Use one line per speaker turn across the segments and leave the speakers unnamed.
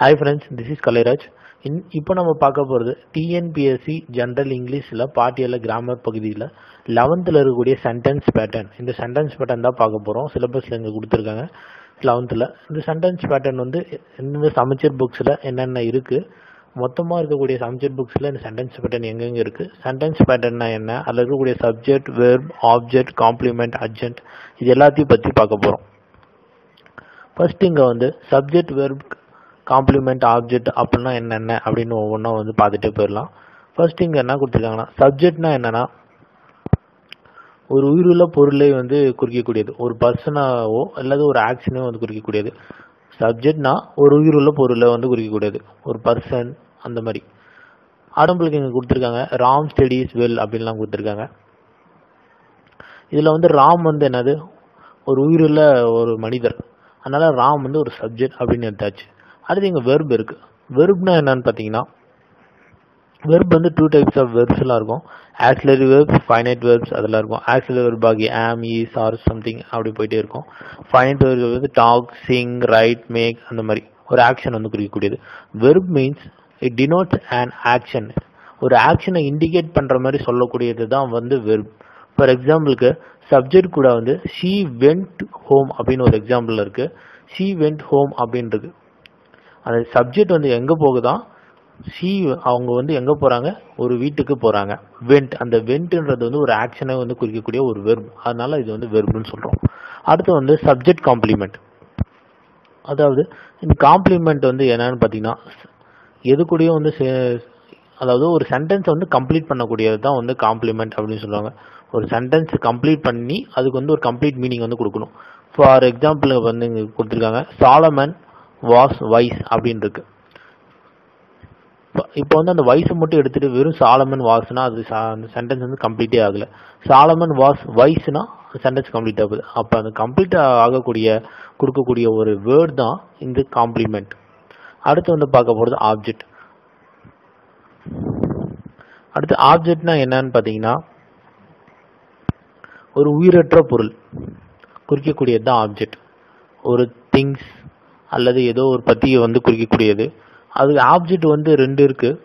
Hi friends this is Kalairaj in இப்போ நம்ம பார்க்க போகிறது டிஎன்பிஎஸ்சி ஜென்ரல் இங்கிலீஷில் பாட்டியல கிராமர் பகுதியில் லெவன்த்தில் இருக்கக்கூடிய சென்டென்ஸ் பேட்டர்ன் இந்த சென்டென்ஸ் பேட்டர்ன் தான் பார்க்க போகிறோம் சிலபஸில் இங்கே கொடுத்துருக்காங்க லெவன்த்தில் இந்த சென்டென்ஸ் பேட்டர்ன் வந்து இந்த சமைச்சர் புக்ஸில் என்னென்ன இருக்குது மொத்தமாக இருக்கக்கூடிய சமச்சீர் புக்ஸில் இந்த சென்டென்ஸ் பேட்டர்ன் எங்கெங்கே இருக்குது சென்டென்ஸ் பேட்டர்னா என்ன? அதில் இருக்கக்கூடிய subject verb object complement adjunct இது எல்லாத்தையும் பற்றி பார்க்க போகிறோம் ஃபஸ்ட் இங்கே வந்து சப்ஜெக்ட் வெர்ப் காம்ப்ளிமெண்ட் ஆப்ஜெக்ட் அப்படின்னா என்னென்ன அப்படின்னு ஒவ்வொன்றா வந்து பார்த்துட்டே போயிடலாம். ஃபர்ஸ்ட் இங்கே என்ன கொடுத்துருக்காங்கன்னா சப்ஜெக்ட்னா என்னென்னா ஒரு உயிருள்ள பொருளை வந்து குறிக்கக்கூடியது. ஒரு பர்சனாவோ அல்லது ஒரு ஆக்ஷனோ வந்து குறிக்கக்கூடியது. சப்ஜெக்ட்னா ஒரு உயிருள்ள பொருளை வந்து குறிக்கக்கூடியது. ஒரு பர்சன் அந்த மாதிரி. ஆடம்பளுக்கு இங்கே கொடுத்துருக்காங்க ராம் ஸ்டடிஸ் வெல் அப்படின்லாம் கொடுத்துருக்காங்க. இதில் வந்து ராம் வந்து என்னது? ஒரு உயிருள்ள ஒரு மனிதர். அதனால் ராம் வந்து ஒரு சப்ஜெக்ட் அப்படின்னு எடுத்தாச்சு. அடுத்து இங்கே வெர்ப் இருக்கு. வெர்ப்னா என்னன்னு பார்த்தீங்கன்னா வெர்ப் வந்து டூ டைப்ஸ் ஆஃப் வெர்ப்ஸ்லாம் இருக்கும். ஆக்சிலரி வெர்ப்ஸ் ஃபைனைட் வெர்ப்ஸ் அதெல்லாம் இருக்கும். ஆக்சிலரி வெர்ப் ஆகி ஆம் ஈஸ் ஆர் சம்திங் அப்படி போயிட்டே இருக்கும். ஃபைனைட் வெர்ப் வந்து டாக் சிங் ரைட் மேக் அந்த மாதிரி ஒரு ஆக்ஷன் வந்து குறிக்கக்கூடியது. Verb means it denotes an action ஒரு ஆக்ஷனை இண்டிகேட் பண்ணுற மாதிரி சொல்லக்கூடியது தான் வந்து வெர்ப் ஃபார் எக்ஸாம்பிளுக்கு சப்ஜெக்ட் கூட வந்து ஷீ வெண்ட் ஹோம் அப்படின்னு ஒரு எக்ஸாம்பிள் இருக்குது ஷீ வெண்ட் ஹோம் அப்படின்றது. அந்த சப்ஜெக்ட் வந்து எங்கே போகுதான் சி அவங்க வந்து எங்கே போகிறாங்க ஒரு வீட்டுக்கு போகிறாங்க வெண்ட் அந்த வெண்ட்ன்றது வந்து ஒரு ஆக்ஷனை வந்து குறிக்கக்கூடிய ஒரு வெர்ப் அதனால இது வந்து வெர்ப்னு சொல்கிறோம் அடுத்து வந்து சப்ஜெக்ட் காம்ப்ளிமெண்ட் அதாவது இந்த காம்ப்ளிமெண்ட் வந்து என்னன்னு பார்த்தீங்கன்னா எது கூடயும் வந்து அதாவது ஒரு சென்டென்ஸை வந்து கம்ப்ளீட் பண்ணக்கூடியது தான் வந்து காம்ப்ளிமெண்ட் அப்படின்னு சொல்லுவாங்க. ஒரு சென்டென்ஸ் கம்ப்ளீட் பண்ணி அதுக்கு வந்து ஒரு கம்ப்ளீட் மீனிங் வந்து கொடுக்கணும். ஃபார் எக்ஸாம்பிள் வந்து இங்கே கொடுத்துருக்காங்க சாலமன் வாஸ் வைஸ் அப்படின்னு இருக்கு இப்போ வந்து அந்த வயசை மட்டும் எடுத்துட்டு வெறும் சாலமன் வாஸ்னா அது அந்த சென்டென்ஸ் வந்து கம்ப்ளீட்டே ஆகல. சாலமன் வாஸ் வைஸ்னா சென்டென்ஸ் கம்ப்ளீட் ஆகுது. அப்போ அந்த கம்ப்ளீட் ஆகக்கூடிய கொடுக்கக்கூடிய ஒரு வேர்ட் தான் இந்த காம்ப்ளிமெண்ட் அடுத்து வந்து பார்க்க போகிறது ஆப்ஜெக்ட் அடுத்து ஆப்ஜெக்ட்னா என்னன்னு பார்த்தீங்கன்னா ஒரு உயிரற்ற பொருள். குறிக்கக்கூடியது தான் ஆப்ஜெக்ட் ஒரு திங்ஸ் அல்லது ஏதோ ஒரு பத்தியை வந்து குறிக்கக்கூடியது. அது ஆப்ஜெக்ட் வந்து ரெண்டு இருக்குது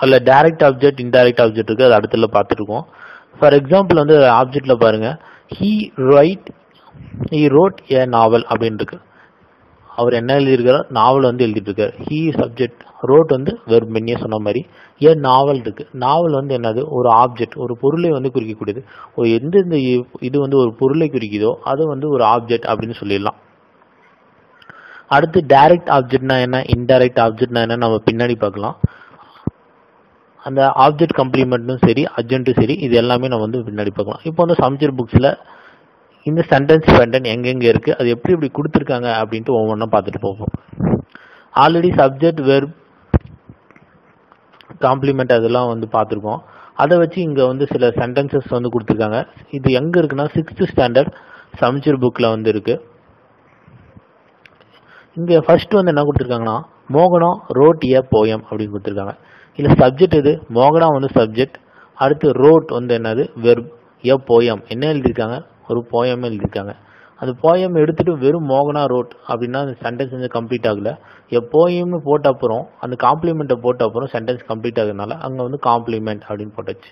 அதில் டைரக்ட் ஆப்ஜெக்ட் இன்டைரக்ட் ஆப்ஜெக்ட் இருக்குது அது அடுத்துல பார்த்துருக்கோம். ஃபார் எக்ஸாம்பிள் வந்து ஆப்ஜெக்டில் பாருங்கள் he write he wrote a novel அப்படின்னு இருக்கு. அவர் என்ன எழுதியிருக்கார் நாவல் வந்து எழுதிட்டுருக்கார். ஹீ சப்ஜெக்ட் ரோட் வந்து வெறும் முன்னே சொன்ன மாதிரி ஏன் நாவல் இருக்கு. நாவல் வந்து என்னது? ஒரு ஆப்ஜெக்ட் ஒரு பொருளை வந்து குறிக்கக்கூடியது. ஒரு எந்தெந்த இது வந்து ஒரு பொருளை குறிக்குதோ அது வந்து ஒரு ஆப்ஜெக்ட் அப்படின்னு சொல்லிடலாம். அடுத்து டைரக்ட் ஆப்ஜெக்ட்னா என்ன இன்டைரக்ட் ஆப்ஜெக்ட்னா என்ன நம்ம பின்னாடி பார்க்கலாம். அந்த ஆப்ஜெக்ட் கம்ப்ளிமெண்ட்டும் சரி அர்ஜென்ட்டும் சரி இது எல்லாமே நம்ம வந்து பின்னாடி பார்க்கலாம். இப்போ வந்து சமச்சீர் புக்ஸில் இந்த சென்டென்ஸ் பெண்டன் எங்கெங்கே இருக்குது அது எப்படி எப்படி கொடுத்துருக்காங்க அப்படின்ட்டு ஒவ்வொன்றா பார்த்துட்டு போவோம். ஆல்ரெடி சப்ஜெக்ட் வேர் காம்ப்ளிமெண்ட் அதெல்லாம் வந்து பார்த்துருக்கோம். அதை வச்சு இங்கே வந்து சில சென்டென்சஸ் வந்து கொடுத்துருக்காங்க. இது எங்கே இருக்குன்னா சிக்ஸ்த்து ஸ்டாண்டர்ட் சமச்சீர் புக்கில் வந்து இருக்குது இங்கே ஃபர்ஸ்ட் வந்து என்ன கொடுத்துருக்காங்கன்னா மோகனம் ரோட் ஏ போயம் அப்படின்னு கொடுத்துருக்காங்க. இல்லை சப்ஜெக்ட் இது மோகனா வந்து சப்ஜெக்ட் அடுத்து ரோட் வந்து என்னது? வெர்ப் ஏ போயம் என்ன எழுதியிருக்காங்க? ஒரு போயம் எழுதியிருக்காங்க. அந்த போயம் எடுத்துட்டு வெறும் மோகனா ரோட் அப்படின்னா அந்த சென்டென்ஸ் வந்து கம்ப்ளீட் ஆகல. எ போயம்னு போட்ட அப்புறம் அந்த காம்ப்ளிமெண்ட்டை போட்ட அப்புறம் சென்டென்ஸ் கம்ப்ளீட் ஆகுறதுனால அங்கே வந்து காம்ப்ளிமெண்ட் அப்படின்னு போட்டாச்சு.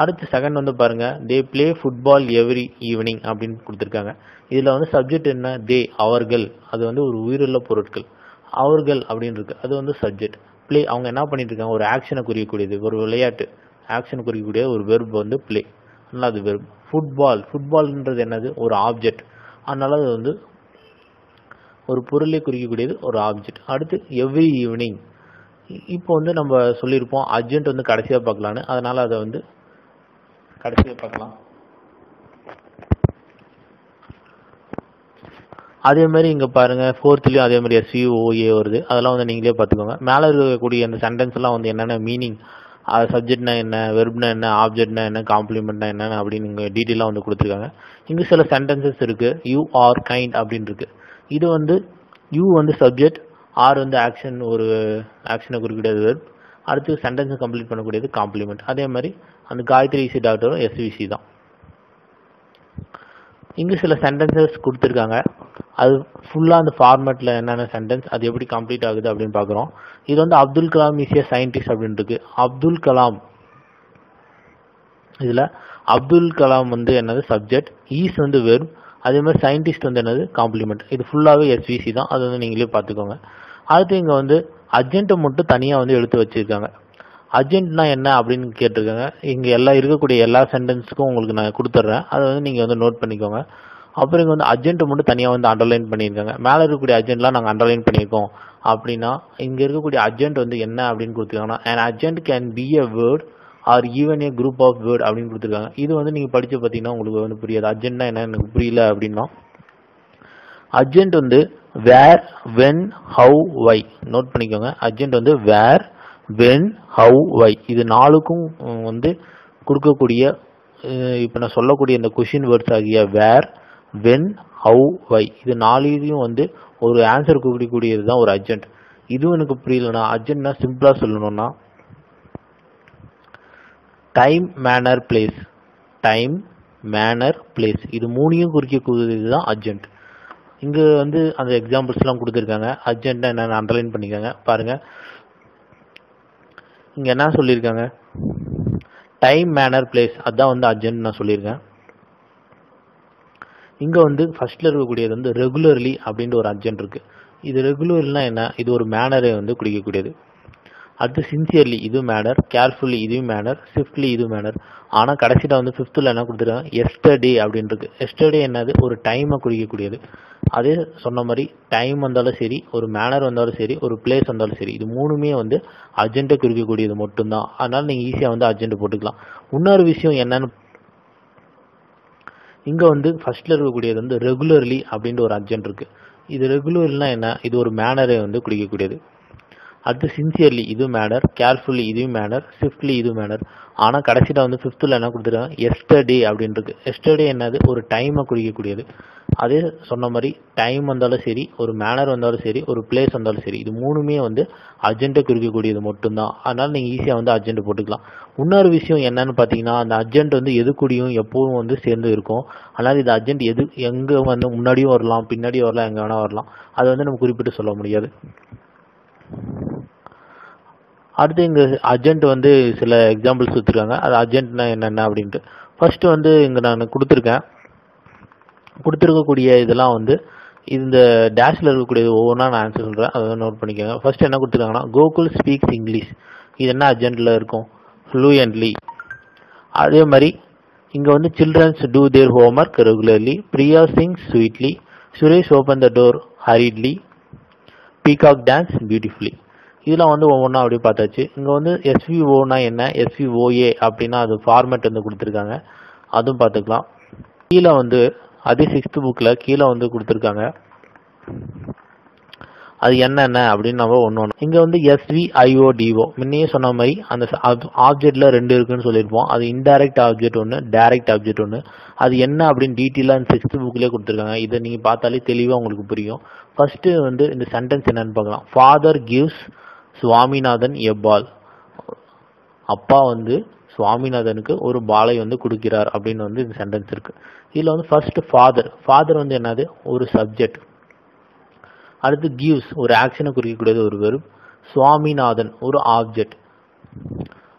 அடுத்து செகண்ட் வந்து பாருங்க they play football every evening அப்படின்னு கொடுத்துருக்காங்க. இதில் வந்து சப்ஜெக்ட் என்ன? தே அவர்கள். அது வந்து ஒரு உயிருள்ள பொருட்கள். அவர்கள் அப்படின்னு இருக்கு அது வந்து சப்ஜெக்ட் பிளே அவங்க என்ன பண்ணிட்டு இருக்காங்க ஒரு ஆக்ஷனை குறிக்கக்கூடியது. ஒரு விளையாட்டு. ஆக்ஷன் குறிக்கக்கூடிய ஒரு வெர்ப் வந்து பிளே அதனால அது வெர்ப் ஃபுட்பால் ஃபுட்பால்ன்றது என்னது? ஒரு ஆப்ஜெக்ட் அதனால அது வந்து ஒரு பொருளை குறிக்கக்கூடியது ஒரு ஆப்ஜெக்ட் அடுத்து எவ்ரி ஈவினிங் இப்போ வந்து நம்ம சொல்லியிருப்போம் அர்ஜென்ட் வந்து கடைசியாக பார்க்கலான்னு அதனால் அதை வந்து கடைசியை பார்க்கலாம். அதே மாதிரி இங்கே பாருங்க ஃபோர்த்லேயும் அதே மாதிரி எஸ்யூஓஏ வருது. அதெல்லாம் வந்து நீங்களே பார்த்துக்கோங்க. மேலே இருக்கக்கூடிய அந்த சென்டென்ஸ்லாம் வந்து என்னென்ன மீனிங் அது சப்ஜெக்ட்னா என்ன வெர்ப்னா என்ன ஆப்ஜெக்ட்னா என்ன காம்ப்ளிமெண்ட்னா என்ன அப்படின்னு இங்கே டீட்டெயிலாக வந்து கொடுத்துருக்காங்க. இங்கே சில சென்டென்சஸ் இருக்குது யூ ஆர் கைண்ட் அப்படின்னு இருக்குது இது வந்து யூ வந்து சப்ஜெக்ட் ஆர் வந்து ஆக்ஷன் ஒரு ஆக்ஷனை குறிக்கக்கூடியது வெர்ப் அடுத்து சென்டென்ஸை கம்ப்ளீட் பண்ணக்கூடியது காம்ப்ளிமெண்ட் அதே மாதிரி அந்த காயத்ரி இசி டாக்டரும் எஸ்விசி தான். இங்கே சில சென்டென்சஸ் கொடுத்துருக்காங்க. அது ஃபுல்லாக அந்த ஃபார்மேட்டில் என்னென்ன சென்டென்ஸ் அது எப்படி கம்ப்ளீட் ஆகுது அப்படின்னு பார்க்குறோம். இது வந்து அப்துல் கலாம் இஸ் சயின்டிஸ்ட் அப்படின்னு இருக்கு. அப்துல் கலாம். இதில் அப்துல் கலாம் வந்து என்னது? சப்ஜெக்ட் ஈஸ் வந்து வெறும். அதே மாதிரி சயின்டிஸ்ட் வந்து என்னது? காம்ப்ளிமெண்ட் இது ஃபுல்லாகவே எஸ்விசி தான். அது வந்து நீங்களே பார்த்துக்கோங்க. அடுத்து இங்கே வந்து அர்ஜென்ட்டை மட்டும் தனியாக வந்து எடுத்து வச்சுருக்காங்க. அர்ஜென்ட்னா என்ன அப்படின்னு கேட்டிருக்காங்க. இங்கே எல்லா இருக்கக்கூடிய எல்லா சென்டென்ஸுக்கும் உங்களுக்கு நான் கொடுத்துட்றேன் அதை வந்து நீங்கள் வந்து நோட் பண்ணிக்கோங்க. அப்புறம் இங்கே வந்து அர்ஜென்ட்டை மட்டும் தனியாக வந்து அண்டர்லைன் பண்ணியிருக்காங்க. மேலே இருக்கக்கூடிய அர்ஜென்ட்லாம் நாங்கள் அண்டர்லைன் பண்ணியிருக்கோம். அப்படின்னா இங்கே இருக்கக்கூடிய அர்ஜென்ட் வந்து என்ன அப்படின்னு கொடுத்துருக்காங்கன்னா an adjunct can be a word or even a group of word அப்படின்னு கொடுத்துருக்காங்க. இது வந்து நீங்கள் படித்து பார்த்தீங்கன்னா உங்களுக்கு வந்து புரியாது. அர்ஜென்ட்னா என்ன? எனக்கு புரியல அப்படின்னா அர்ஜென்ட் வந்து where when how why note பண்ணிக்கோங்க. அர்ஜென்ட் வந்து வேர் வென் ஹவு வை இது நாளுக்கும் வந்து கொடுக்கக்கூடிய இப்போ நான் சொல்லக்கூடிய இந்த கொஷின் வேர்ட்ஸ் ஆகிய வேர் வென் ஹவு வை இது நாளையும் வந்து ஒரு ஆன்சர் கொடுக்கக்கூடியது தான் ஒரு அர்ஜென்ட் இதுவும் எனக்கு புரியலண்ணா. அர்ஜென்ட்னா சிம்பிளாக சொல்லணும்னா time manner place time manner place இது மூணையும் குறிக்கக்கூடியது தான் அர்ஜென்ட் இங்கே வந்து அந்த எக்ஸாம்பிள்ஸ்லாம் கொடுத்துருக்காங்க. அர்ஜென்ட்டாக என்னென்ன அண்டர்லைன் பண்ணிக்கோங்க. பாருங்கள் இங்கே என்ன சொல்லியிருக்காங்க? டைம் மேனர் பிளேஸ் அதான் வந்து அர்ஜென்ட் நான் சொல்லியிருக்கேன். இங்கே வந்து ஃபஸ்ட்டில் இருக்கக்கூடியது வந்து ரெகுலர்லி அப்படின்ற ஒரு அர்ஜென்ட் இருக்குது இது ரெகுலர்லாம் என்ன? இது ஒரு மேனரை வந்து குடிக்கக்கூடியது. அடுத்து சின்சியர்லி இது மேனர் கேர்ஃபுல்லி இதுவும் மேனர் ஸ்விஃப்ட்லி இது மேனர் ஆனால் கடைசியில் வந்து ஃபிஃப்த்தில் என்ன கொடுத்துருக்காங்க? எஸ்டர்டே அப்படின்னு எஸ்டர்டே என்னது? ஒரு டைமை குறிக்கக்கூடியது அதே சொன்ன மாதிரி டைம் வந்தாலும் சரி ஒரு மேனர் வந்தாலும் சரி ஒரு பிளேஸ் வந்தாலும் சரி இது மூணுமே வந்து அர்ஜென்ட்டை குறிக்கக்கூடியது மட்டும்தான். அதனால் நீங்கள் ஈஸியாக வந்து அர்ஜென்ட் போட்டுக்கலாம். இன்னொரு விஷயம் என்னன்னு இங்கே வந்து ஃபஸ்ட்டில் இருக்கக்கூடியது வந்து ரெகுலர்லி அப்படின்ற ஒரு அர்ஜென்ட் இருக்குது இது ரெகுலர்லாம் என்ன? இது ஒரு மேனரை வந்து குடிக்கக்கூடியது அடுத்து சின்சியர்லி இது மேனர் கேர்ஃபுல்லி இதுவும் மேனர் ஸ்விஃப்ட்லி இது மேனர் ஆனால் கடைசியில் வந்து ஃபிஃப்த்தில் என்ன கொடுத்துருக்காங்க? எஸ்டர்டே அப்படின்றது. எஸ்டர்டே என்னது? ஒரு டைமை குறிக்கக்கூடியது. அதே சொன்ன மாதிரி டைம் வந்தாலும் சரி ஒரு மேனர் வந்தாலும் சரி ஒரு பிளேஸ் வந்தாலும் சரி இது மூணுமே வந்து அர்ஜென்ட்டை குறிக்கக்கூடியது மட்டும்தான். அதனால் நீங்கள் ஈஸியாக வந்து அர்ஜென்ட் போட்டுக்கலாம். இன்னொரு விஷயம் என்னன்னு பார்த்தீங்கன்னா அந்த அர்ஜென்ட் வந்து எது கூடியும் எப்பவும் வந்து சேர்ந்து இருக்கும். அதனால் இது அர்ஜென்ட் எது எங்கே வந்து முன்னாடியும் வரலாம் பின்னாடியும் வரலாம் எங்கே வேணால் வரலாம். அதை வந்து நம்ம குறிப்பிட்டு சொல்ல முடியாது. அடுத்து இங்கே அர்ஜென்ட் வந்து சில எக்ஸாம்பிள்ஸ் கொடுத்துருக்காங்க அது அர்ஜென்ட்னா என்னென்ன அப்படின்ட்டு. ஃபஸ்ட்டு வந்து இங்கே நான் கொடுத்துருக்கேன். கொடுத்துருக்கக்கூடிய இதெல்லாம் வந்து இந்த டேஷில் இருக்கக்கூடிய ஒவ்வொன்றா நான் ஆன்சர் சொல்கிறேன் அதை நோட் பண்ணிக்கோங்க. ஃபர்ஸ்ட் என்ன கொடுத்துருக்காங்கன்னா கோகுல் ஸ்பீக்ஸ் இங்கிலீஷ் இது என்ன அர்ஜென்ட்டில் இருக்கும்? ஃப்ளூயன்ட்லி அதே மாதிரி இங்கே வந்து childrens do their homework regularly Priya sing sweetly Suresh open the door hurriedly peacock dance beautifully இதெல்லாம் வந்து ஒவ்வொன்றா அப்படியே பார்த்தாச்சு. இங்கே வந்து எஸ்விஓனா என்ன? எஸ்விஓஏ அப்படின்னா அது ஃபார்மேட் வந்து கொடுத்துருக்காங்க. அதுவும் பார்த்துக்கலாம். கீழே வந்து அதே சிக்ஸ்த்து புக்கில் கீழே வந்து கொடுத்துருக்காங்க. அது என்னென்ன அப்படின்னு நம்ம ஒன்று ஒன்று இங்கே வந்து எஸ்விஐஓடிஓ முன்னையே சொன்ன மாதிரி அந்த ஆப்ஜெக்டில் ரெண்டு இருக்குன்னு சொல்லியிருப்போம். அது இன்டைரக்ட் ஆப்ஜெக்ட் ஒன்று டைரக்ட் ஆப்ஜெக்ட் ஒன்று அது என்ன அப்படின்னு டீட்டெயிலாக இந்த சிக்ஸ்த் புக்லேயே கொடுத்துருக்காங்க. இதை நீங்கள் பார்த்தாலே தெளிவாக உங்களுக்கு புரியும். ஃபர்ஸ்ட்டு வந்து இந்த சென்டென்ஸ் என்னென்னு பார்க்கலாம். Father gives Swaminathan a ball அப்பா வந்து சுவாமிநாதனுக்கு ஒரு பாலை வந்து கொடுக்கிறார் அப்படின்னு வந்து இந்த சென்டென்ஸ் இருக்கு. இதில் வந்து ஃபர்ஸ்ட் ஃபாதர் ஃபாதர் வந்து என்னது? ஒரு சப்ஜெக்ட் அடுத்து கிவ்ஸ் ஒரு ஆக்ஷனை குறிக்கக்கூடியது ஒரு வெறும் சுவாமிநாதன் ஒரு ஆப்ஜெக்ட்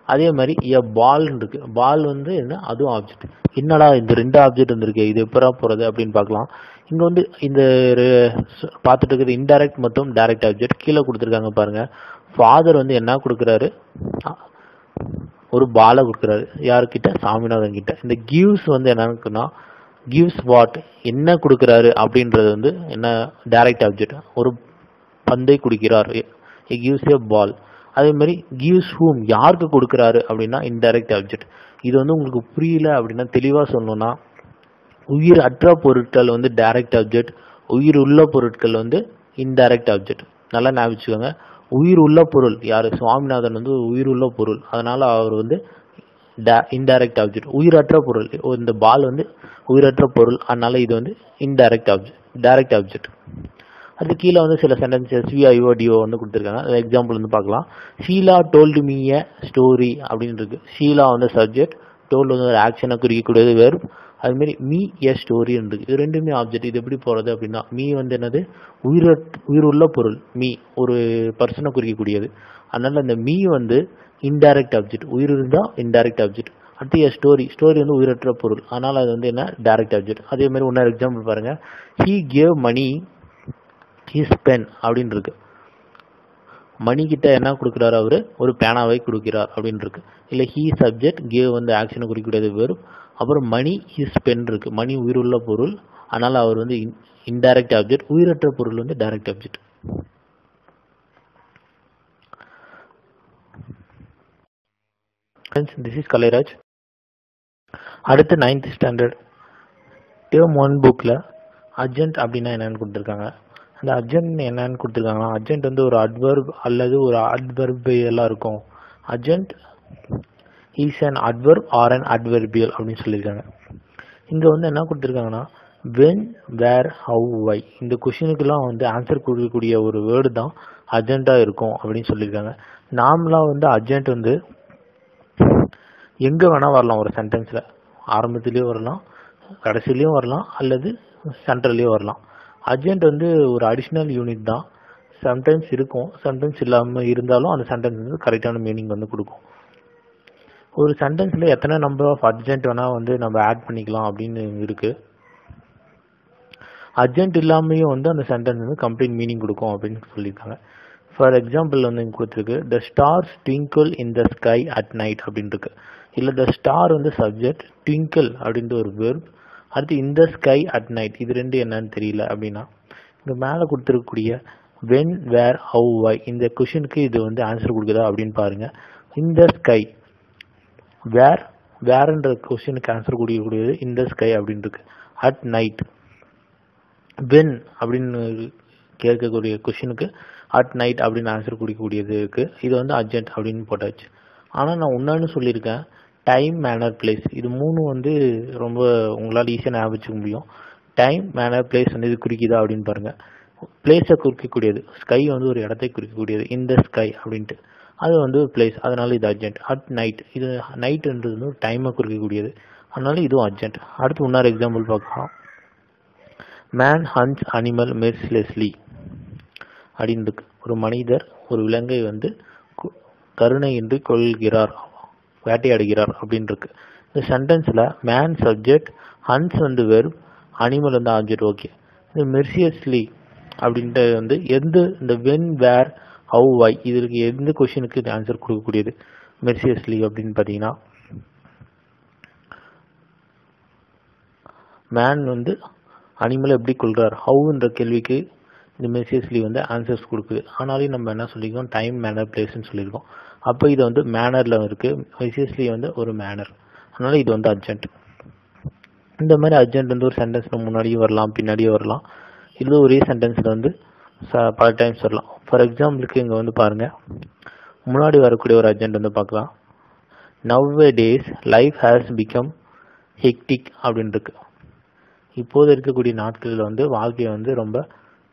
அதே மாதிரி எ பால் இருக்கு. பால் வந்து என்ன? அதுவும் ஆப்ஜெக்ட் என்னடா இந்த ரெண்டு ஆப்ஜெக்ட் வந்திருக்கு? இது எப்பரா போகிறது அப்படின்னு பார்க்கலாம். இங்கே வந்து இந்த பார்த்துட்டு இருக்கிறது இன்டைரக்ட் மற்றும் டைரக்ட் ஆப்ஜெக்ட் கீழே கொடுத்துருக்காங்க பாருங்கள் ஃபாதர் வந்து என்ன கொடுக்குறாரு? ஒரு பாலை கொடுக்குறாரு. யாருக்கிட்ட சாமிநாதன் கிட்ட இந்த கிவ்ஸ் வந்து என்னன்னா கிவ்ஸ் வாட் என்ன கொடுக்குறாரு அப்படின்றது வந்து என்ன டைரக்ட் ஆப்ஜெக்ட் ஒரு பந்தை குடிக்கிறார். கிவ்ஸ் ஏ பால் அதே மாதிரி கிவ்ஸ் ஹூம் யாருக்கு கொடுக்குறாரு அப்படின்னா இன்டைரக்ட் ஆப்ஜெக்ட் இது வந்து உங்களுக்கு புரியல அப்படின்னா தெளிவாக சொல்லணும்னா உயிர் அற்ற பொருட்கள் வந்து டைரக்ட் ஆப்ஜெக்ட் உயிர் உள்ள பொருட்கள் வந்து இன்டைரக்ட் ஆப்ஜெக்ட் நல்லா ஞாபகம் வச்சுக்கோங்க. உயிர் உள்ள பொருள். யார்? சுவாமிநாதன் வந்து உயிர் உள்ள பொருள். அதனால் அவர் வந்து இன்டைரக்ட் ஆப்ஜெக்ட் உயிரற்ற பொருள். ஓ, இந்த பால் வந்து உயிரற்ற பொருள். அதனால் இது வந்து இன்டைரக்ட் ஆப்ஜெக்ட் டைரக்ட் ஆப்ஜெக்ட் அது கீழே வந்து சில சென்டென்சஸ் விஐஓ டிஓ வந்து கொடுத்துருக்காங்க. அது எக்ஸாம்பிள் வந்து பார்க்கலாம். Sheela told me a story அப்படின்னு இருக்கு. ஷீலா வந்து சப்ஜெக்ட் டோல்டு வந்து ஒரு ஆக்ஷனை குறிக்கக்கூடியது வேறு அதுமாரி மீ எ ஸ்டோரி இருக்கு இது ரெண்டுமே ஆப்ஜெக்ட் இது எப்படி போகிறது அப்படின்னா மீ வந்து என்னது? உயிர உயிருள்ள பொருள். மீ ஒரு பர்சனை குறிக்கக்கூடியது. அதனால் அந்த மீ வந்து இன்டைரக்ட் ஆப்ஜெக்ட் உயிர் இருந்தால் இன்டைரக்ட் ஆப்ஜெக்ட் அடுத்து எ ஸ்டோரி ஸ்டோரி வந்து உயிரற்ற பொருள். அதனால் அது வந்து என்ன? டைரக்ட் ஆப்ஜெக்ட் அதே மாதிரி இன்னொரு எக்ஸாம்பிள் பாருங்கள் he gave money his pen அப்படின்னு இருக்கு. மணி கிட்ட என்ன கொடுக்குறாரு அவர்? ஒரு பேனாவை கொடுக்கிறார் அப்படின்னு இருக்கு. இல்லை ஹீ சப்ஜெக்ட் கேவ் வந்து ஆக்ஷனை குறிக்கக்கூடியது வெறும் அப்புறம் மணி இஸ் பென் இருக்குது மணி உயிருள்ள பொருள். அதனால் அவர் வந்து இன்டைரக்ட் ஆப்ஜெக்ட் உயிரற்ற பொருள் வந்து direct object this is Kalairaj அடுத்து நைன்த் ஸ்டாண்டர்ட் டேர்ம் ஒன் புக்கில் அர்ஜென்ட் அப்படின்னா என்னென்னு கொடுத்துருக்காங்க. அந்த அர்ஜென்ட் என்னன்னு கொடுத்துருக்காங்கன்னா அர்ஜென்ட் வந்து ஒரு அட்வர்ப் அல்லது ஒரு அட்வர்பியலாக இருக்கும். Adjunct is an adverb or an adverbial அப்படின்னு சொல்லியிருக்காங்க. இங்கே வந்து என்ன கொடுத்துருக்காங்கன்னா வென் வேர் ஹவு வை இந்த கொஷினுக்கெல்லாம் வந்து ஆன்சர் கொடுக்கக்கூடிய ஒரு வேர்டு தான் அர்ஜென்ட்டாக இருக்கும் அப்படின்னு சொல்லியிருக்காங்க. நார்மலாக வந்து அர்ஜென்ட் வந்து எங்கே வேணால் வரலாம் ஒரு சென்டென்ஸில் ஆரம்பத்துலேயும் வரலாம் கடைசிலையும் வரலாம் அல்லது சென்ட்ரலையும் வரலாம். அர்ஜென்ட் வந்து ஒரு அடிஷ்னல் யூனிட் தான். சம்டைம்ஸ் இருக்கும். சம்டைம்ஸ் இல்லாமல் இருந்தாலும் அந்த சென்டென்ஸ் வந்து கரெக்டான மீனிங் வந்து கொடுக்கும். ஒரு சென்டென்ஸில் எத்தனை நம்பர் ஆஃப் அர்ஜென்ட் வேணால் வந்து நம்ம ஆட் பண்ணிக்கலாம் அப்படின்னு இருக்குது அர்ஜென்ட் இல்லாமையும் வந்து அந்த சென்டென்ஸ் வந்து கம்ப்ளீட் மீனிங் கொடுக்கும் அப்படின்னு சொல்லியிருக்காங்க. ஃபார் எக்ஸாம்பிள் வந்து இங்கே கொடுத்துருக்கு the stars twinkle in the sky at night அப்படின்ட்டு இல்லை த ஸ்டார் வந்து சப்ஜெக்ட் ட்விங்கிள் அப்படின்ட்டு ஒரு வேர்ப் அடுத்து இந்த ஸ்கை அட் நைட் இது ரெண்டு என்னன்னு தெரியல அப்படின்னா இங்கே மேலே கொடுத்துருக்கக்கூடிய வென் வேர் ஹவு வை இந்த கொஷினுக்கு இது வந்து ஆன்சர் கொடுக்குதா அப்படின்னு பாருங்கள் இந்த ஸ்கை வேர் வேர்ன்ற கொஷினுக்கு ஆன்சர் கொடுக்கக்கூடியது இந்த ஸ்கை அப்படின்னு இருக்கு அட் நைட் வென் அப்படின்னு கேட்கக்கூடிய கொஷினுக்கு அட் நைட் அப்படின்னு ஆன்சர் கொடுக்கக்கூடியது இருக்கு. இது வந்து அர்ஜென்ட் அப்படின்னு போட்டாச்சு. ஆனால் நான் ஒன்றான்னு சொல்லியிருக்கேன். டைம் மேனர் பிளேஸ் இது மூணு வந்து ரொம்ப உங்களால் ஈஸியாக ஞாபகம் வச்சுக்க முடியும். டைம் மேனர் பிளேஸ் வந்து இது குறிக்குதா அப்படின்னு பாருங்கள் பிளேஸை குறிக்கக்கூடியது. ஸ்கை வந்து ஒரு இடத்தை குறிக்கக்கூடியது. இந்த ஸ்கை அப்படின்ட்டு. அது வந்து ஒரு பிளேஸ் அதனால் இது அர்ஜென்ட் அட் நைட் இது நைட்டுன்றது வந்து ஒரு டைமை குறிக்கக்கூடியது. அதனால இதுவும் அர்ஜென்ட் அடுத்து இன்னொரு எக்ஸாம்பிள் பார்க்கலாம். மேன் ஹன்ஸ் அனிமல் மெர்சிலெஸ்லி அப்படின்னு ஒரு மனிதர் ஒரு விலங்கை வந்து கருணை என்று கொள்கிறார் வேட்டையாடுகிறார் அப்படின்னு இருக்கு இந்த சென்டென்ஸில் மேன் சப்ஜெக்ட் ஹன்ஸ் வந்து வெறும் அனிமல் வந்து ஆப்ஜெக்ட் ஓகே இந்த மெர்சியஸ்லி அப்படின்ட்டு வந்து எந்த இந்த வென் வேர் ஹவு வை இதற்கு எந்த கொஷினுக்கு இது ஆன்சர் கொடுக்கக்கூடியது? மெர்சியஸ்லி அப்படின்னு பார்த்தீங்கன்னா மேன் வந்து அனிமலை எப்படி கொள்கிறார் ஹவுன்ற கேள்விக்கு இந்த மெர்சியஸ்லி வந்து ஆன்சர்ஸ் கொடுக்குது. ஆனாலும் நம்ம என்ன சொல்லியிருக்கோம்? டைம் மேனர் பிளேஸ்ன்னு சொல்லியிருக்கோம். அப்போ இது வந்து மேனரில் இருக்குது மெர்சியஸ்லி வந்து ஒரு மேனர் அதனால் இது வந்து அர்ஜென்ட் இந்த மாதிரி அர்ஜென்ட் வந்து ஒரு சென்டென்ஸில் முன்னாடியும் வரலாம் பின்னாடியும் வரலாம். இது ஒரே சென்டென்ஸில் வந்து பல டைம்ஸ் வரலாம். ஃபார் எக்ஸாம்பிளுக்கு இங்கே வந்து பாருங்கள் முன்னாடி வரக்கூடிய ஒரு அர்ஜென்ட் வந்து பார்க்கலாம் nowadays life has become hectic அப்படின்னு இருக்கு. இப்போது இருக்கக்கூடிய நாட்களில் வந்து வாழ்க்கை வந்து ரொம்ப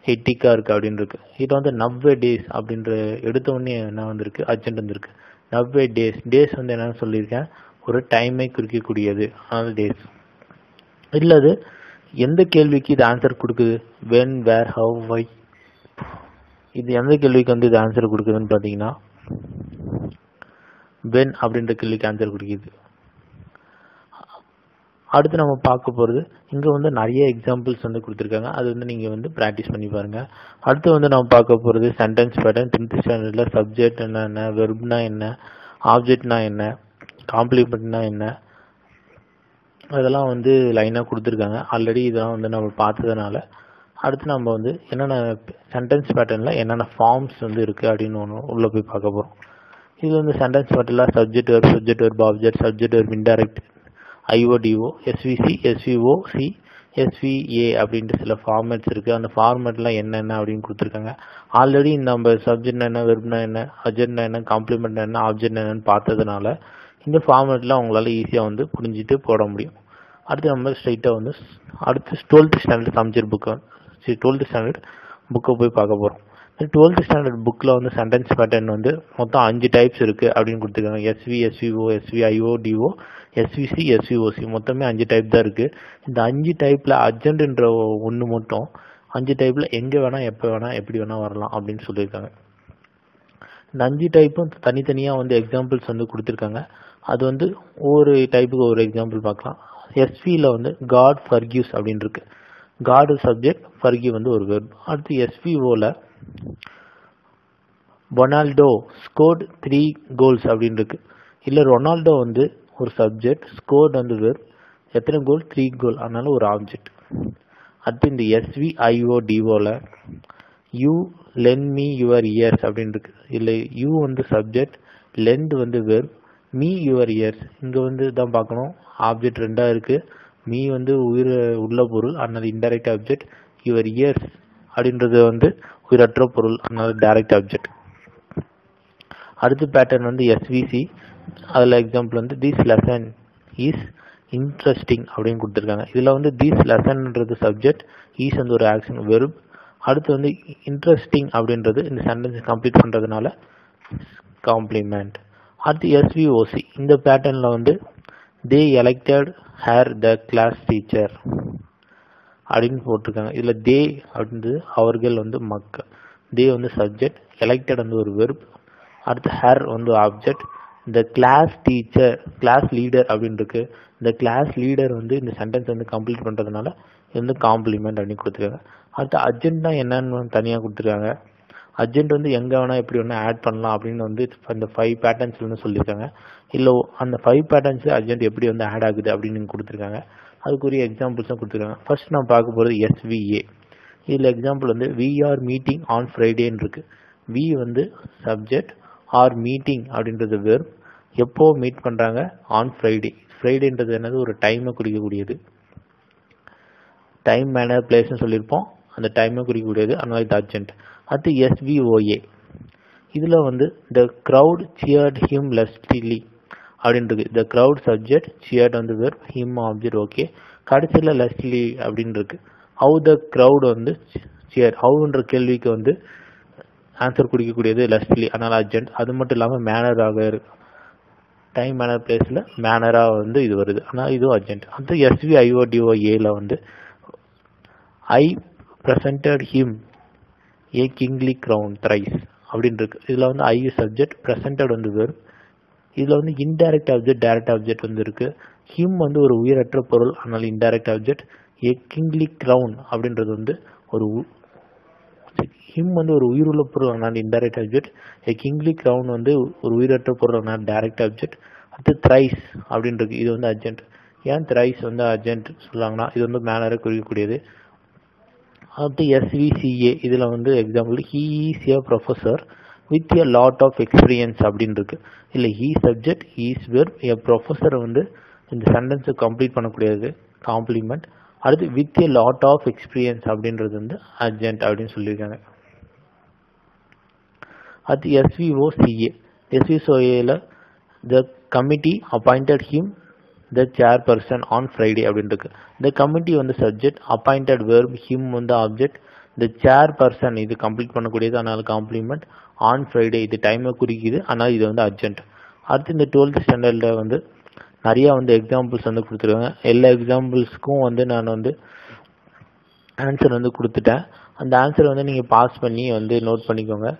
ஹெட்டிக்காக இருக்குது அப்படின்னு இருக்கு. இது வந்து நவ்வே டேஸ் அப்படின்ற எடுத்த உடனே என்ன வந்திருக்கு? அர்ஜென்ட் வந்திருக்கு. நவ்வே டேஸ் டேஸ் வந்து என்னென்னு சொல்லியிருக்கேன். ஒரு டைமை குறிக்கக்கூடியது. அந்த டேஸ் இல்லை அது எந்த கேள்விக்கு இது ஆன்சர் கொடுக்குது? வென் வேர் ஹவ் வை இது எந்த கேள்விக்கு வந்து இது ஆன்சர் கொடுக்குதுன்னு பார்த்தீங்கன்னா வென் அப்படின்ற கேள்விக்கு ஆன்சர் கொடுக்குது. அடுத்து நம்ம பார்க்க போகிறது இங்கே வந்து நிறைய எக்ஸாம்பிள்ஸ் வந்து கொடுத்துருக்காங்க. அது வந்து நீங்கள் வந்து ப்ராக்டிஸ் பண்ணி பாருங்கள் அடுத்து வந்து நம்ம பார்க்க போகிறது சென்டென்ஸ் பேட்டர்ன் டென்த் ஸ்டாண்டர்டில் சப்ஜெக்ட் என்ன என்ன வெர்ப்னா என்ன ஆப்ஜெக்ட்னா என்ன காம்ப்ளிமெண்ட்னா என்ன அதெல்லாம் வந்து லைனாக கொடுத்துருக்காங்க. ஆல்ரெடி இதெல்லாம் வந்து நம்ம பார்த்ததுனால அடுத்து நம்ம வந்து என்னென்ன சென்டென்ஸ் பேட்டர்னில் என்னென்ன ஃபார்ம்ஸ் வந்து இருக்குது அப்படின்னு ஒன்று உள்ளே போய் பார்க்க போகிறோம் இது வந்து சென்டென்ஸ் பேட்டர்னில் subject verb subject verb object subject verb indirect IODO SVC SVO C SVA அப்படின்ட்டு சில ஃபார்மேட்ஸ் இருக்குது அந்த ஃபார்மேட்லாம் என்னென்ன அப்படின்னு கொடுத்துருக்காங்க. ஆல்ரெடி நம்ம சப்ஜெக்ட்னா என்ன வெர்ப்னா என்ன அஜெக்ட்னா என்ன காம்ப்ளிமெண்ட் என்ன ஆப்ஜெக்ட் என்னன்னு பார்த்ததுனால இந்த ஃபார்மேட்லாம் உங்களால் ஈஸியாக வந்து புரிஞ்சுட்டு போட முடியும். அடுத்து நம்ம ஸ்ட்ரைட்டாக வந்து அடுத்து டுவெல்த் ஸ்டாண்டர்ட் சமைச்சர் புக்கு சரி டுவெல்த் ஸ்டாண்டர்ட் புக்கை போய் பார்க்க போகிறோம் டுவெல்த் ஸ்டாண்டர்ட் புக்கில் வந்து சென்டென்ஸ் பேட்டர்ன் வந்து மொத்தம் அஞ்சு டைப்ஸ் இருக்குது அப்படின்னு கொடுத்துருக்காங்க. SV SVO SVIO DO SVC SVOC மொத்தமே அஞ்சு டைப் தான் இருக்குது இந்த அஞ்சு டைப்பில் அர்ஜென்ட்ன்ற ஒன்று மட்டும் அஞ்சு டைப்பில் எங்கே வேணால் எப்போ வேணால் எப்படி வேணால் வரலாம் அப்படின்னு சொல்லியிருக்காங்க. இந்த அஞ்சு டைப்பும் தனித்தனியாக வந்து எக்ஸாம்பிள்ஸ் வந்து கொடுத்துருக்காங்க. அது வந்து ஒவ்வொரு டைப்புக்கு ஒரு எக்ஸாம்பிள் பார்க்கலாம். எஸ்வியில் வந்து காட் ஃபர்கியூஸ் அப்படின்னு இருக்குது காடு சப்ஜெக்ட் ஃபர்கி வந்து ஒரு வெர்ப் அடுத்து எஸ்விஓவில் ரொனால்டோ ஸ்கோர்ட் த்ரீ கோல்ஸ் அப்படின்னு இருக்கு. இல்லை ரொனால்டோ வந்து ஒரு சப்ஜெக்ட் ஸ்கோர்ட் வந்து வெர்ப் எத்தனை கோல் த்ரீ கோல் அதனால ஒரு ஆப்ஜெக்ட் அடுத்து இந்த SVIO டிஓவில் you lend me your ears அப்படின்னு இருக்கு. இல்லை யூ வந்து சப்ஜெக்ட் லென்த் வந்து வெர்ப் மீ யுவர் இயர்ஸ் இங்கே வந்து தான் பார்க்கணும். ஆப்ஜெக்ட் ரெண்டாக இருக்குது மீ வந்து உயிர் உள்ள பொருள் அதனால இன்டைரக்ட் ஆப்ஜெக்ட் யுவர் இயர்ஸ் அப்படின்றது வந்து உயிரற்ற பொருள் அதனால டைரக்ட் ஆப்ஜெக்ட் அடுத்த பேட்டர்ன் வந்து எஸ்விசி அதில் எக்ஸாம்பிள் வந்து திஸ் லெசன் இஸ் இன்ட்ரெஸ்டிங் அப்படின்னு கொடுத்துருக்காங்க. இதில் வந்து திஸ் லெசன்ன்றது சப்ஜெக்ட் ஈஸ் வந்து ஒரு ஆக்ஷன் வெறும் அடுத்து வந்து இன்ட்ரெஸ்டிங் அப்படின்றது இந்த சென்டென்ஸ் கம்ப்ளீட் பண்ணுறதுனால காம்ப்ளிமெண்ட் அடுத்து எஸ்விஓசி இந்த பேட்டர்னில் வந்து they elected her the class teacher அப்படின்னு போட்டிருக்காங்க. இதில் தே அப்படின்றது அவர்கள் வந்து மக்கள். தே வந்து சப்ஜெக்ட் எலெக்டட் வந்து ஒரு வெர்ப் அடுத்து ஹேர் வந்து ஆப்ஜெக்ட் இந்த கிளாஸ் டீச்சர் கிளாஸ் லீடர் அப்படின்னு இருக்கு. இந்த கிளாஸ் லீடர் வந்து இந்த சென்டென்ஸ் வந்து கம்ப்ளீட் பண்ணுறதுனால இது வந்து காம்ப்ளிமெண்ட் அப்படின்னு கொடுத்துருக்காங்க. அடுத்து அர்ஜென்ட்னா என்னன்னு தனியாக கொடுத்துருக்காங்க. அர்ஜென்ட் வந்து எங்கே வேணால் எப்படி வேணால் ஆட் பண்ணலாம் அப்படின்னு வந்து அந்த ஃபைவ் பேட்டர்ன்ஸ் வந்து சொல்லியிருக்காங்க. இல்லை அந்த ஃபைவ் பேட்டர்ன்ஸ் அர்ஜென்ட் எப்படி வந்து ஆட் ஆகுது அப்படின்னு கொடுத்துருக்காங்க. அதுக்குரிய எக்ஸாம்பிள்ஸும் கொடுத்துருக்காங்க. ஃபர்ஸ்ட் நான் பார்க்க போகிறது எஸ்விஏ இதில் எக்ஸாம்பிள் வந்து வி ஆர் மீட்டிங் ஆன் ஃப்ரைடேன்னு இருக்குது வி வந்து சப்ஜெக்ட் ஆர் மீட்டிங் அப்படின்றது வெர்ப் எப்போ மீட் பண்ணுறாங்க ஆன் ஃப்ரைடே ஃப்ரைடேன்றது என்னது? ஒரு டைமை குறிக்கக்கூடியது. டைம் மேனர் பிளேஸ்னு சொல்லியிருப்போம். அந்த டைமை குறிக்கக்கூடியது. அதனால் இது அர்ஜென்ட் அடுத்து எஸ்விஓஏ இதில் வந்து த க்ரௌட் சியர்ட் ஹிம் லெஸ்டிலி அப்படின்றது. த க்ரௌட் சப்ஜெக்ட் சியர்ட் வந்து வெர்ப் ஹிம் ஆப்ஜெக்ட் ஓகே கடைசியில் லெஸ்ட்லி அப்படின்னு இருக்கு ஹவு த க்ரௌட் வந்து சியர் ஹவுன்ற கேள்விக்கு வந்து ஆன்சர் குடிக்கக்கூடியது லெஸ்ட்லி அதனால் அர்ஜென்ட் அது மட்டும் இல்லாமல் மேனராக இருக்கு டைம் மேனர் பிளேஸில் மேனராக வந்து இது வருது. ஆனால் இதுவும் அர்ஜென்ட் அந்த எஸ்வி ஐஓடிஓ ஏல வந்து I presented him a kingly crown thrice அப்படின்னு இருக்கு இதில் வந்து ஐ சப்ஜெக்ட் ப்ரெசன்டட் வந்து வெறும் இதில் வந்து இன்டைரக்ட் ஆப்ஜெக்ட் டைரக்ட் ஆப்ஜெக்ட் வந்து இருக்கு. ஹிம் வந்து ஒரு உயிரற்ற பொருள் ஆனால் indirect object a kingly crown அப்படின்றது வந்து ஒரு ஹிம் வந்து ஒரு உயிருள்ள பொருள் ஆனால் indirect object a kingly crown வந்து ஒரு உயிரற்ற பொருள் ஆனால் டைரக்ட் ஆப்ஜெக்ட் அடுத்து த்ரைஸ் அப்படின்றது. இது வந்து அர்ஜென்ட் ஏன் த்ரைஸ் வந்து அர்ஜென்ட் சொல்லாங்கன்னா இது வந்து மேனரை குறிக்கக்கூடியது. அடுத்து எஸ்விசிஏ இதில் வந்து example he is a professor with a lot of experience அப்படின்னு இருக்கு இல்லை he subject he's verb a professor வந்து இந்த சென்டென்ஸை கம்ப்ளீட் பண்ணக்கூடியது காம்ப்ளிமெண்ட் அடுத்து with a lot of experience அப்படின்றது வந்து அர்ஜென்ட் அப்படின்னு சொல்லியிருக்காங்க. அடுத்து SVO CA எஸ்விஓஏல the committee appointed him the chairperson on Friday அப்படின்னு இருக்கு த கமிட்டி வந்து சப்ஜெக்ட் அப்பாயிண்டட் வெர்ப் ஹிம் வந்து ஆப்ஜெக்ட் த சேர்பர்சன் இது கம்ப்ளீட் பண்ணக்கூடியது அதனால் காம்ப்ளிமெண்ட் ஆன் ஃப்ரைடே இது டைமை குறிக்குது ஆனால் இது வந்து அர்ஜென்ட் அடுத்து இந்த டுவெல்த் ஸ்டாண்டர்டில் வந்து நிறையா வந்து எக்ஸாம்பிள்ஸ் வந்து கொடுத்துருக்காங்க. எல்லா எக்ஸாம்பிள்ஸ்க்கும் வந்து நான் வந்து ஆன்சர் வந்து கொடுத்துட்டேன். அந்த ஆன்சரை வந்து நீங்கள் பாஸ் பண்ணி வந்து நோட் பண்ணிக்கோங்க.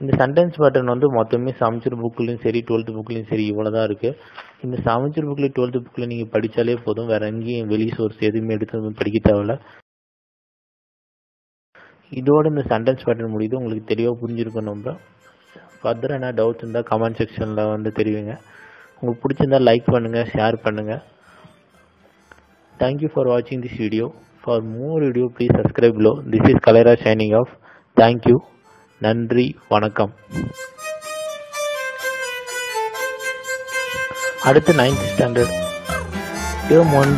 இந்த சென்டென்ஸ் பேட்டர்ன் வந்து மொத்தமே சமைச்சர் புக்லேயும் சரி டுவெல்த் புக்லேயும் சரி இவ்வளோ தான் இருக்குது இந்த சமைச்சர் புக்கில் டுவெல்த் புக்கில் நீங்கள் படித்தாலே போதும். வேற எங்கேயும் வெளி சோர்ஸ் எதுவுமே எடுத்து படிக்க தேவையில்ல. இதோட இந்த சென்டென்ஸ் பேட்டர்ன் முடியுது. உங்களுக்கு தெளிவாக புரிஞ்சிருக்கும் நம்ம. ஃபர்தர் என்ன டவுட்ஸ் இருந்தால் கமெண்ட் செக்ஷனில் வந்து தெரிவிங்க. உங்களுக்கு பிடிச்சிருந்தா லைக் பண்ணுங்கள் ஷேர் பண்ணுங்கள் தேங்க்யூ ஃபார் வாட்சிங் this video for more video please subscribe low this is Kalaira signing off thank you நன்றி வணக்கம். அடுத்து நைன்த் ஸ்டாண்டர்ட் டேர்ம் ஒன்